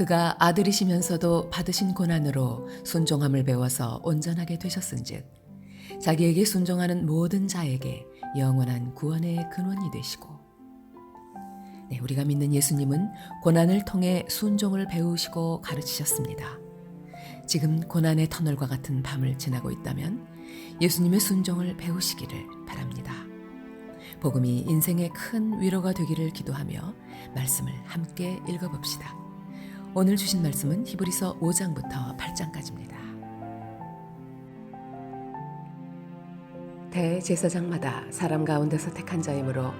그가 아들이시면서도 받으신 고난으로 순종함을 배워서 온전하게 되셨은즉 자기에게 순종하는 모든 자에게 영원한 구원의 근원이 되시고 네, 우리가 믿는 예수님은 고난을 통해 순종을 배우시고 가르치셨습니다. 지금 고난의 터널과 같은 밤을 지나고 있다면 예수님의 순종을 배우시기를 바랍니다. 복음이 인생의 큰 위로가 되기를 기도하며 말씀을 함께 읽어봅시다. 오늘 주신 말씀은 히브리서 5장부터 8장까지입니다. 대제사장마다 사람 가운데서 택한 자이므로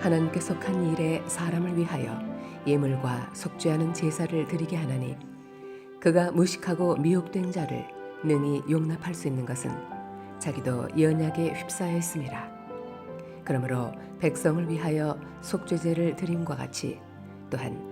하나님께 속한 일에 사람을 위하여 예물과 속죄하는 제사를 드리게 하나니 그가 무식하고 미혹된 자를 능히 용납할 수 있는 것은 자기도 연약에 휩싸여 있음이라. 그러므로 백성을 위하여 속죄제를 드림과 같이 또한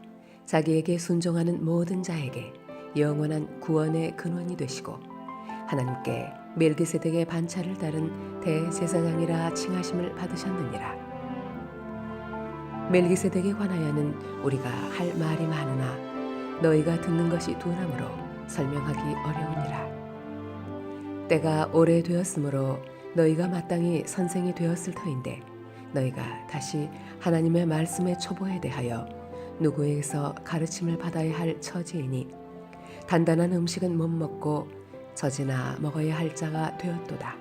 자기에게 순종하는 모든 자에게 영원한 구원의 근원이 되시고 하나님께 멜기세덱의 반차를 따른 대제사장이라 칭하심을 받으셨느니라. 멜기세덱에 관하여는 우리가 할 말이 많으나 너희가 듣는 것이 둔함으로 설명하기 어려우니라. 때가 오래 되었으므로 너희가 마땅히 선생이 되었을 터인데 너희가 다시 하나님의 말씀의 초보에 대하여 누구에게서 가르침을 받아야 할 처지이니 단단한 음식은 못 먹고 젖이나 먹어야 할 자가 되었도다.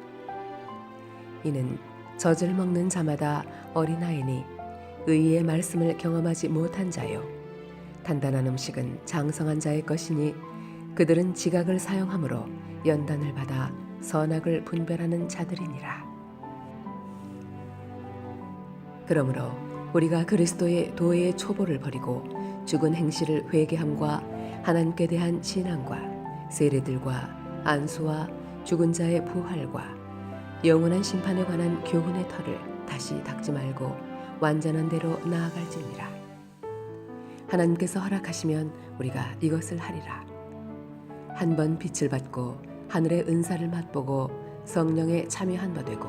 이는 젖을 먹는 자마다 어린아이니 의의 말씀을 경험하지 못한 자요. 단단한 음식은 장성한 자의 것이니 그들은 지각을 사용함으로 연단을 받아 선악을 분별하는 자들이니라. 그러므로 우리가 그리스도의 도의 초보를 버리고 죽은 행실을 회개함과 하나님께 대한 신앙과 세례들과 안수와 죽은 자의 부활과 영원한 심판에 관한 교훈의 털을 다시 닦지 말고 완전한 대로 나아갈지니라. 하나님께서 허락하시면 우리가 이것을 하리라. 한 번 빛을 받고 하늘의 은사를 맛보고 성령에 참여한 바 되고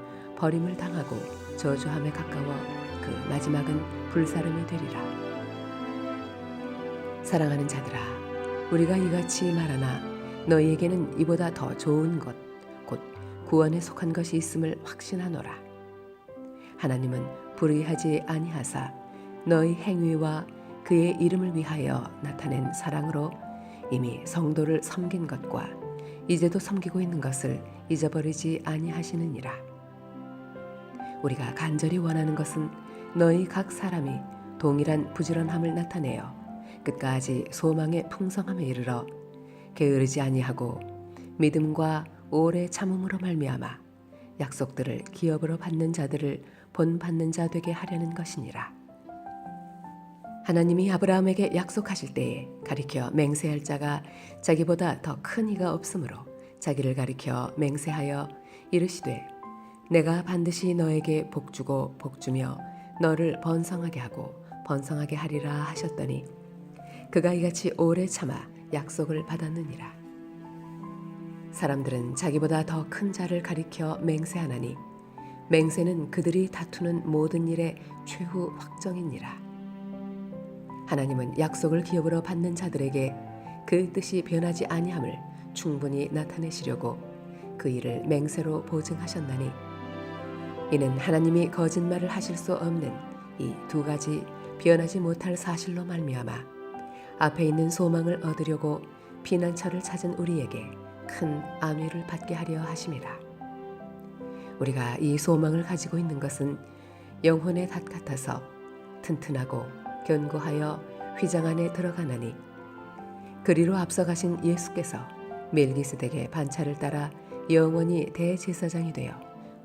버림을 당하고 저주함에 가까워 그 마지막은 불사름이 되리라. 사랑하는 자들아, 우리가 이같이 말하나 너희에게는 이보다 더 좋은 것, 곧 구원에 속한 것이 있음을 확신하노라. 하나님은 불의하지 아니하사 너희 행위와 그의 이름을 위하여 나타낸 사랑으로 이미 성도를 섬긴 것과 이제도 섬기고 있는 것을 잊어버리지 아니하시느니라. 우리가 간절히 원하는 것은 너희 각 사람이 동일한 부지런함을 나타내어 끝까지 소망의 풍성함에 이르러 게으르지 아니하고 믿음과 오래 참음으로 말미암아 약속들을 기업으로 받는 자들을 본 받는 자 되게 하려는 것이니라. 하나님이 아브라함에게 약속하실 때에 가리켜 맹세할 자가 자기보다 더 큰 이가 없으므로 자기를 가리켜 맹세하여 이르시되 내가 반드시 너에게 복주고 복주며 너를 번성하게 하고 번성하게 하리라 하셨더니 그가 이같이 오래 참아 약속을 받았느니라 사람들은 자기보다 더 큰 자를 가리켜 맹세하나니 맹세는 그들이 다투는 모든 일의 최후 확정이니라. 하나님은 약속을 기업으로 받는 자들에게 그 뜻이 변하지 아니함을 충분히 나타내시려고 그 일을 맹세로 보증하셨나니 이는 하나님이 거짓말을 하실 수 없는 이 두 가지 변하지 못할 사실로 말미암아 앞에 있는 소망을 얻으려고 피난처를 찾은 우리에게 큰 안위를 받게 하려 하심이라. 우리가 이 소망을 가지고 있는 것은 영혼의 닷 같아서 튼튼하고 견고하여 휘장 안에 들어가나니 그리로 앞서가신 예수께서 멜기스덱의 반차를 따라 영원히 대제사장이 되어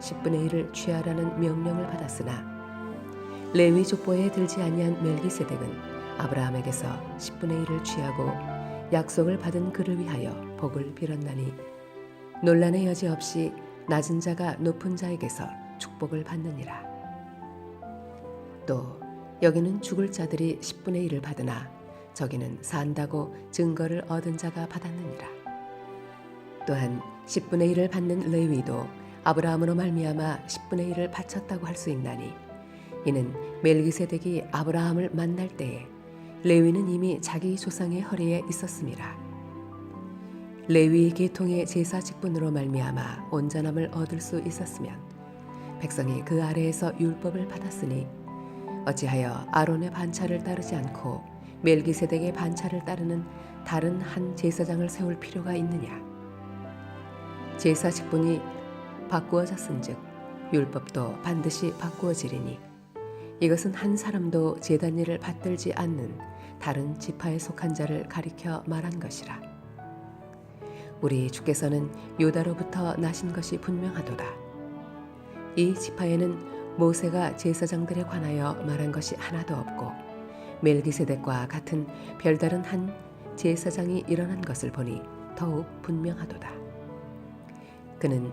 10분의 1을 취하라는 명령을 받았으나 레위 족보에 들지 아니한 멜기세덱은 아브라함에게서 10분의 1을 취하고 약속을 받은 그를 위하여 복을 빌었나니 논란의 여지 없이 낮은 자가 높은 자에게서 축복을 받느니라. 또 여기는 죽을 자들이 10분의 1을 받으나 저기는 산다고 증거를 얻은 자가 받았느니라. 또한 10분의 1을 받는 레위도 아브라함으로 말미암아 10분의 1을 바쳤다고 할 수 있나니 이는 멜기세덱이 아브라함을 만날 때에 레위는 이미 자기 조상의 허리에 있었습니다. 레위 계통의 제사 직분으로 말미암아 온전함을 얻을 수 있었으면 백성이 그 아래에서 율법을 받았으니 어찌하여 아론의 반차를 따르지 않고 멜기세덱의 반차를 따르는 다른 한 제사장을 세울 필요가 있느냐? 제사 직분이 바꾸어졌은즉 율법도 반드시 바꾸어지리니 이것은 한 사람도 제단 일을 받들지 않는 다른 지파에 속한 자를 가리켜 말한 것이라. 우리 주께서는 요다로부터 나신 것이 분명하도다. 이 지파에는 모세가 제사장들에 관하여 말한 것이 하나도 없고 멜기세덱과 같은 별다른 한 제사장이 일어난 것을 보니 더욱 분명하도다. 그는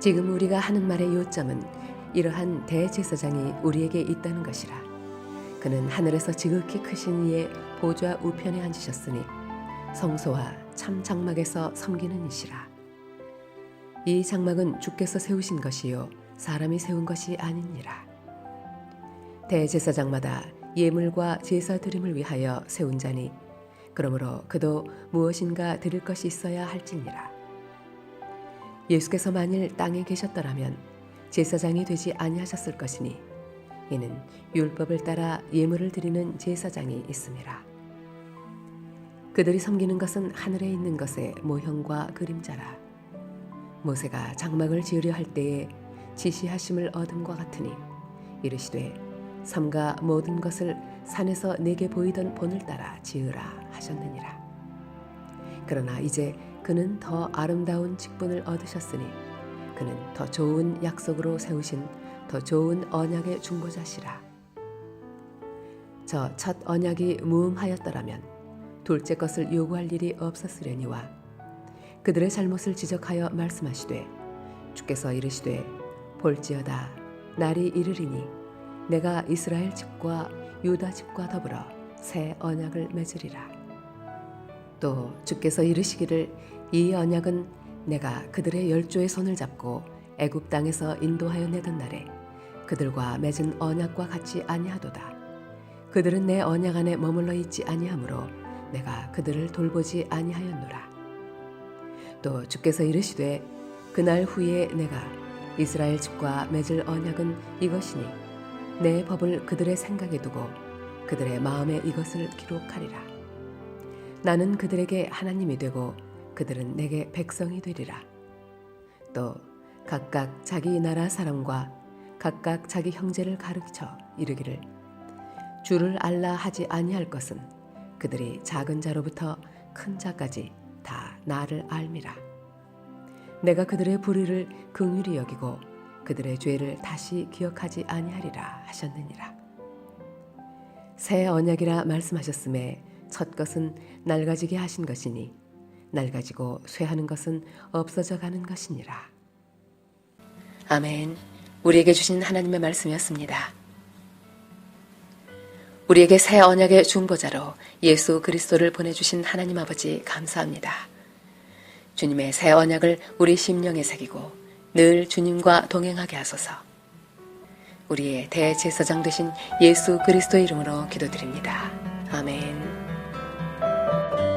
지금 우리가 하는 말의 요점은 이러한 대제사장이 우리에게 있다는 것이라. 그는 하늘에서 지극히 크신 이의 보좌 우편에 앉으셨으니 성소와 참 장막에서 섬기는 이시라. 이 장막은 주께서 세우신 것이요 사람이 세운 것이 아니니라. 대제사장마다 예물과 제사 드림을 위하여 세운 자니 그러므로 그도 무엇인가 드릴 것이 있어야 할지니라. 예수께서 만일 땅에 계셨더라면 제사장이 되지 아니하셨을 것이니 이는 율법을 따라 예물을 드리는 제사장이 있음이라. 그들이 섬기는 것은 하늘에 있는 것의 모형과 그림자라. 모세가 장막을 지으려 할 때에 지시하심을 얻음과 같으니 이르시되 삼가 모든 것을 산에서 내게 보이던 본을 따라 지으라 하셨느니라. 그러나 이제 그는 더 아름다운 직분을 얻으셨으니 그는 더 좋은 약속으로 세우신 더 좋은 언약의 중보자시라. 저 첫 언약이 무음하였더라면 둘째 것을 요구할 일이 없었으려니와 그들의 잘못을 지적하여 말씀하시되 주께서 이르시되 볼지어다 날이 이르리니 내가 이스라엘 집과 유다 집과 더불어 새 언약을 맺으리라. 또 주께서 이르시기를 이 언약은 내가 그들의 열조의 손을 잡고 애굽 땅에서 인도하여 내던 날에 그들과 맺은 언약과 같이 아니하도다. 그들은 내 언약 안에 머물러 있지 아니하므로 내가 그들을 돌보지 아니하였노라. 또 주께서 이르시되 그날 후에 내가 이스라엘 집과 맺을 언약은 이것이니 내 법을 그들의 생각에 두고 그들의 마음에 이것을 기록하리라. 나는 그들에게 하나님이 되고 그들은 내게 백성이 되리라. 또 각각 자기 나라 사람과 각각 자기 형제를 가르쳐 이르기를 주를 알라 하지 아니할 것은 그들이 작은 자로부터 큰 자까지 다 나를 알미라. 내가 그들의 불의를 긍휼히 여기고 그들의 죄를 다시 기억하지 아니하리라 하셨느니라. 새 언약이라 말씀하셨음에 첫 것은 낡아지게 하신 것이니 낡아지고 쇠하는 것은 없어져 가는 것이니라. 아멘. 우리에게 주신 하나님의 말씀이었습니다. 우리에게 새 언약의 중보자로 예수 그리스도를 보내주신 하나님 아버지 감사합니다. 주님의 새 언약을 우리 심령에 새기고 늘 주님과 동행하게 하소서. 우리의 대제사장 되신 예수 그리스도의 이름으로 기도드립니다. 아멘.